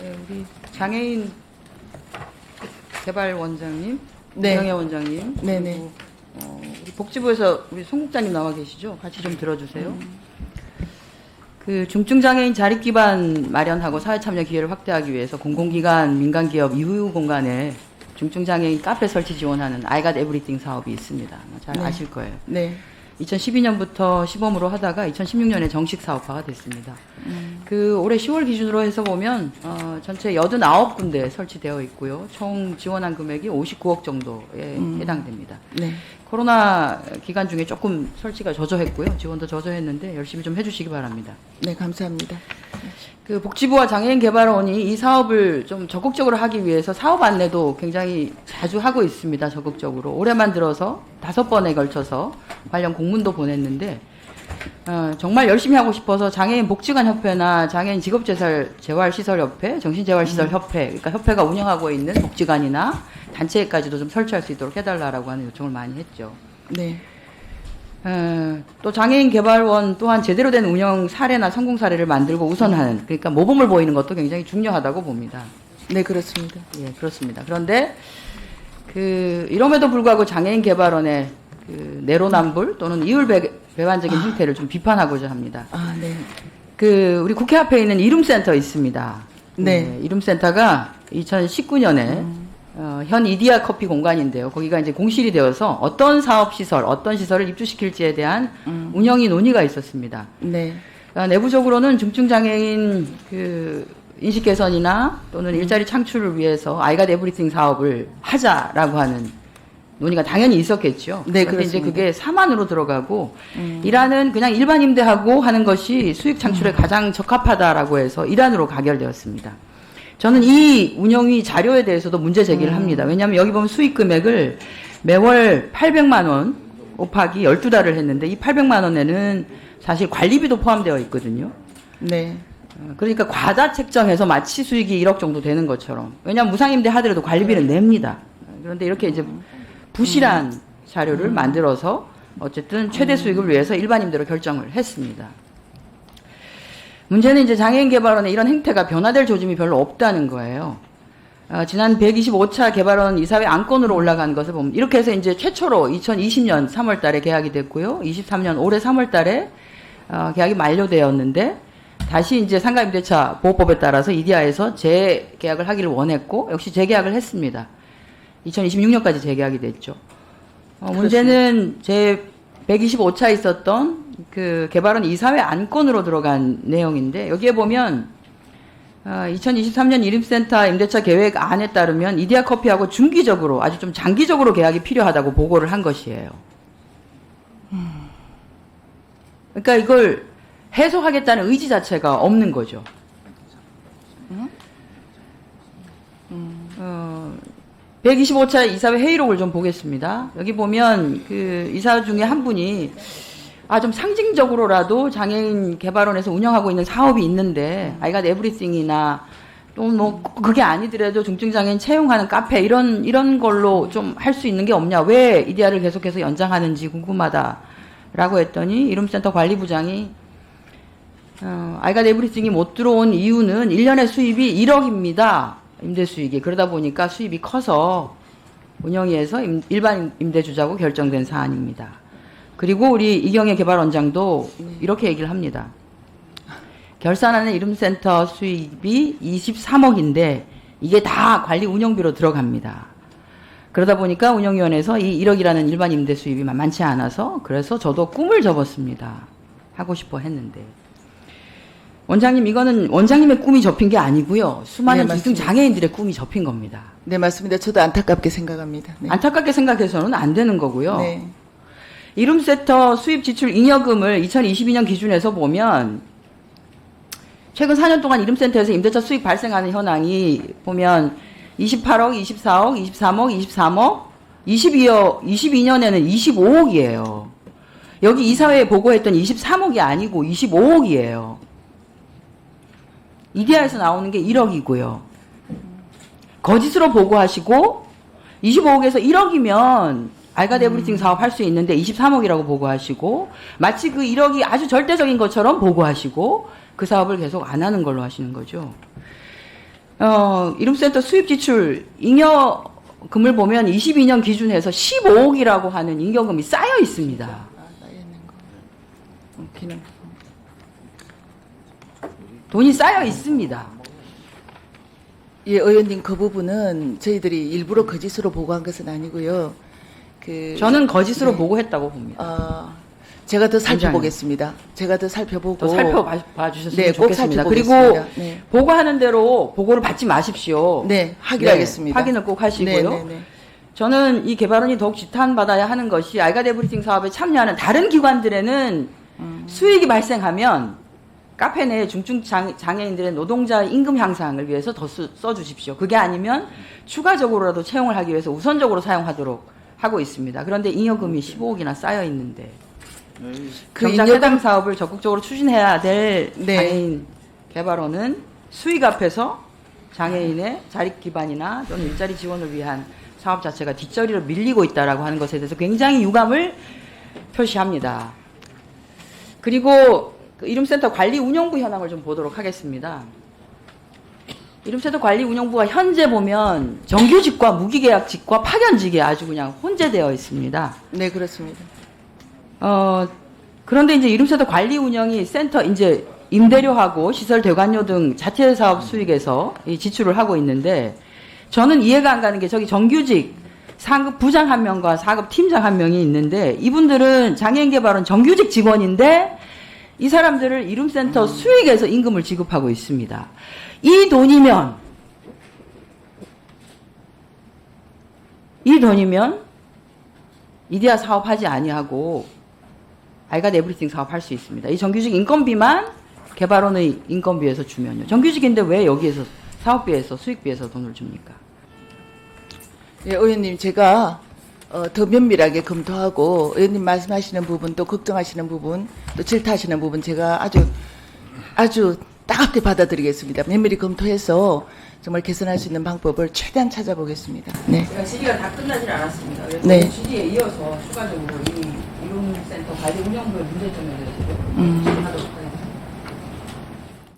네, 우리 장애인 개발 원장님, 네. 명예 원장님, 네네. 그리고 어, 우리 복지부에서 우리 송 국장님 나와 계시죠? 같이 좀 들어주세요. 음. 그 중증 장애인 자립 기반 마련하고 사회 참여 기회를 확대하기 위해서 공공기관, 민간 기업 이후 공간에 중증 장애인 카페 설치 지원하는 Got Everything 사업이 있습니다. 잘 네. 아실 거예요. 네. 2012년부터 시범으로 하다가 2016년에 정식 사업화가 됐습니다. 음. 그 올해 10월 기준으로 해서 보면 어, 전체 89군데 설치되어 있고요. 총 지원한 금액이 59억 정도에 음. 해당됩니다. 네. 코로나 기간 중에 조금 설치가 저조했고요. 지원도 저조했는데 열심히 좀 해주시기 바랍니다. 네, 감사합니다. 그 복지부와 장애인 개발원이 이 사업을 좀 적극적으로 하기 위해서 사업 안내도 굉장히 자주 하고 있습니다. 적극적으로 올해만 들어서 다섯 번에 걸쳐서 관련 공문도 보냈는데 어, 정말 열심히 하고 싶어서 장애인 복지관 협회나 장애인 직업재활 재활시설협회, 정신재활시설협회, 그러니까 협회가 운영하고 있는 복지관이나 단체까지도 좀 설치할 수 있도록 해달라라고 하는 요청을 많이 했죠. 네. 어, 또 장애인 개발원 또한 제대로 된 운영 사례나 성공 사례를 만들고 우선하는 그러니까 모범을 보이는 것도 굉장히 중요하다고 봅니다. 네, 그렇습니다. 예, 그렇습니다. 그런데 그 이럼에도 불구하고 장애인 개발원의 그 내로남불 또는 이율 배, 배반적인 행태를 좀 비판하고자 합니다. 아, 네. 그 우리 국회 앞에 있는 이룸센터 있습니다. 네. 예, 이룸센터가 2019년에 어, 현 이디야 커피 공간인데요. 거기가 이제 공실이 되어서 어떤 사업 시설, 어떤 시설을 입주시킬지에 대한 음. 운영이 논의가 있었습니다. 네. 아, 내부적으로는 중증 장애인 그 인식 개선이나 또는 일자리 창출을 위해서 아이가 에브리띵 사업을 하자라고 하는 논의가 당연히 있었겠죠. 네, 그런데 이제. 그게 사만으로 들어가고 음. 일하는 그냥 일반 임대하고 하는 것이 수익 창출에 가장 적합하다라고 해서 일환으로 가결되었습니다. 저는 이 운영위 자료에 대해서도 문제 제기를 합니다. 왜냐하면 여기 보면 수익 금액을 매월 800만 원 곱하기 12달을 했는데 이 800만 원에는 사실 관리비도 포함되어 있거든요. 네. 어, 그러니까 과다 책정해서 마치 수익이 1억 정도 되는 것처럼. 왜냐하면 무상임대 하더라도 관리비는 냅니다. 그런데 이렇게 이제 부실한 자료를 만들어서 어쨌든 최대 수익을 위해서 일반임대로 결정을 했습니다. 문제는 이제 장애인 개발원의 이런 행태가 변화될 조짐이 별로 없다는 거예요. 어, 지난 125차 개발원 이사회 안건으로 올라간 것을 보면 이렇게 해서 이제 최초로 2020년 3월 달에 계약이 됐고요. 23년 올해 3월 달에 어, 계약이 만료되었는데 다시 이제 상가임대차 보호법에 따라서 이디아에서 재계약을 하기를 원했고 역시 재계약을 했습니다. 2026년까지 재계약이 됐죠. 어, 문제는 제 125차 있었던 그 개발원 이사회 안건으로 들어간 내용인데 여기에 보면 어, 2023년 이름센터 임대차 계획 안에 따르면 이디아 커피하고 중기적으로 아주 좀 장기적으로 계약이 필요하다고 보고를 한 것이에요. 그러니까 이걸 해소하겠다는 의지 자체가 없는 거죠. 어, 125차 이사회 회의록을 좀 보겠습니다. 여기 보면 그 이사 중에 한 분이 아 좀 상징적으로라도 장애인 개발원에서 운영하고 있는 사업이 있는데 아이가 에브리띵이나 또뭐 그게 아니더라도 중증 장애인 채용하는 카페 이런 이런 걸로 좀 할 수 있는 게 없냐 왜 이디아를 계속해서 연장하는지 궁금하다라고 했더니 이름센터 관리부장이 어, 아이가 에브리띵이 못 들어온 이유는 1년의 수입이 1억입니다. 임대 수익이. 그러다 보니까 수입이 커서 운영위에서 임- 일반 임대 주자고 결정된 사안입니다. 그리고 우리 이경혜 개발원장도 이렇게 얘기를 합니다. 결산하는 이름센터 수입이 23억인데 이게 다 관리 운영비로 들어갑니다. 그러다 보니까 운영위원회에서 이 1억이라는 일반 임대 수입이 많지 않아서 그래서 저도 꿈을 접었습니다. 하고 싶어 했는데. 원장님 이거는 원장님의 꿈이 접힌 게 아니고요. 수많은 네, 기승. 장애인들의 꿈이 접힌 겁니다. 네, 맞습니다. 저도 안타깝게 생각합니다. 네. 안타깝게 생각해서는 안 되는 거고요. 네. 이름세터 수입 지출 잉여금을 2022년 기준에서 보면 최근 4년 동안 이름센터에서 임대차 수익 발생하는 현황이 보면 28억, 24억, 23억, 23억, 22억, 22년에는 25억이에요. 여기 이사회에 보고했던 23억이 아니고 25억이에요. 이디아에서 나오는 게 1억이고요. 거짓으로 보고하시고 25억에서 1억이면 알가 데브리팅 사업 할 수 있는데 23억이라고 보고하시고 마치 그 1억이 아주 절대적인 것처럼 보고하시고 그 사업을 계속 안 하는 걸로 하시는 거죠. 어, 이름센터 수입 지출 잉여금을 보면 22년 기준해서 15억이라고 하는 잉여금이 쌓여 있습니다. 아, 쌓여 있는 거. 음, 기능. 돈이 쌓여 있습니다. 예, 의원님 그 부분은 저희들이 일부러 거짓으로 보고한 것은 아니고요. 그 저는 거짓으로 네. 보고했다고 봅니다. 어, 제가 더 살펴보겠습니다. 제가 더 살펴보고 더 살펴봐 주셨으면 네, 꼭 좋겠습니다. 그리고 살펴보겠습니다. 네. 보고하는 대로 보고를 받지 마십시오. 네, 확인하겠습니다. 확인을 꼭 하시고요. 네, 네, 네. 저는 이 개발원이 더욱 지탄받아야 하는 것이 알가 데브리팅 사업에 참여하는 다른 기관들에는 음. 수익이 발생하면 카페 내 중증 장- 장애인들의 노동자 임금 향상을 위해서 더 쓰- 써주십시오. 그게 아니면 추가적으로라도 채용을 하기 위해서 우선적으로 사용하도록 하고 있습니다. 그런데 잉여금이 15억이나 쌓여 있는데 그 정작 잉여금- 해당 사업을 적극적으로 추진해야 될 네. 장애인 개발원은 수익 앞에서 장애인의 자립 기반이나 또는 일자리 지원을 위한 사업 자체가 뒷자리로 밀리고 있다라고 하는 것에 대해서 굉장히 유감을 표시합니다. 그리고 그 이름센터 관리 운영부 현황을 좀 보도록 하겠습니다. 이름센터 관리 운영부가 현재 보면 정규직과 무기계약직과 파견직이 아주 그냥 혼재되어 있습니다. 네, 그렇습니다. 어, 그런데 이제 이름센터 관리 운영이 센터 이제 임대료하고 시설 대관료 등 자체 사업 수익에서 이 지출을 하고 있는데 저는 이해가 안 가는 게 저기 정규직 상급 부장 한 명과 사급 팀장 한 명이 있는데 이분들은 장애인 개발은 정규직 직원인데 이 사람들을 이름센터 수익에서 임금을 지급하고 있습니다. 이 돈이면 이 돈이면 이데아 사업하지 아니하고 알가 에브리띵 사업할 수 있습니다. 이 정규직 인건비만 개발원의 인건비에서 주면요. 정규직인데 왜 여기에서 사업비에서 수익비에서 돈을 줍니까? 예, 의원님 제가 어, 더 면밀하게 검토하고 의원님 말씀하시는 부분 또 걱정하시는 부분 또 질타하시는 부분 제가 아주 아주 따갑게 받아들이겠습니다. 면밀히 검토해서 정말 개선할 수 있는 방법을 최대한 찾아보겠습니다. 네. 제가 질의가 다 끝나질 않았습니다. 그래서 네. 질의에 이어서 추가적으로 이 이룸센터 관리 운영부의 문제점에 대해서 음. 질문하도록 하겠습니다.